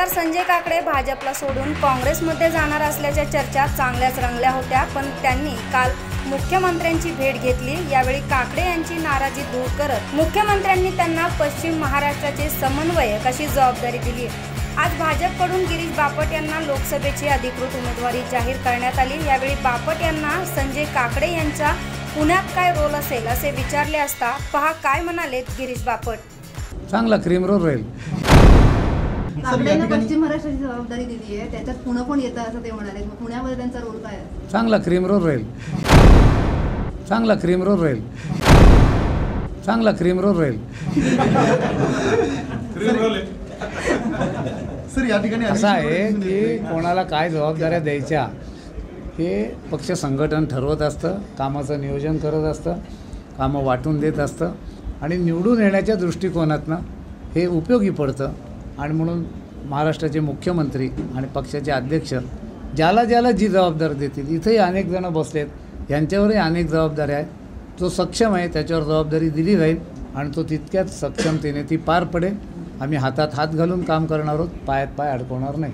खासदार संजय काकडे भाजपला सोडून काँग्रेसमध्ये जाणार असल्याच्या चर्चा चांगल्याच रंगल्या होत्या पण त्यांनी काल मुख्यमंत्र्यांची भेट घेतली. यावेळी काकडे यांची नाराजी दूर करत मुख्यमंत्र्यांनी त्यांना पश्चिम महाराष्ट्राचे समन्वयक अशी जबाबदारी दिली. आज भाजपकडून गिरीश बापट यांना लोकसभेची अधिकृत उमेदवारी जाहीर करण्यात आली. यावेळी बापट यांना संजय काकडे यांचा पुण्यात काय रोल असेल असे विचारले असता पहा काय म्हणालेत गिरीश बापट. चांगला क्रीम रोल राहील. काकड्यांना पश्चिम महाराष्ट्राची जबाबदारी दिली आहे त्याच्यात पुणे पण येतं असं ते म्हणाले मग पुण्यामध्ये त्यांचा रोल काय आहे? चांगला क्रीम रोल राहील. चांगला क्रीम रोल राहील. चांगला क्रीम रोल राहील. सर या ठिकाणी असं आहे की कोणाला काय जबाबदाऱ्या द्यायच्या हे पक्ष संघटन ठरवत असतं कामाचं नियोजन करत असतं कामं वाटून देत असतं आणि निवडून येण्याच्या दृष्टिकोनातनं हे उपयोगी पडतं. आणि म्हणून महाराष्ट्राचे मुख्यमंत्री आणि पक्षाचे अध्यक्ष ज्याला ज्याला जी जबाबदारी देतील इथंही अनेक जणं बसलेत यांच्यावरही अनेक जबाबदाऱ्या आहेत. जो सक्षम आहे त्याच्यावर जबाबदारी दिली जाईल आणि तो तितक्याच सक्षमतेने ती पार पडेल. आम्ही हातात हात घालून काम करणार आहोत पायात पाय अडकवणार नाही.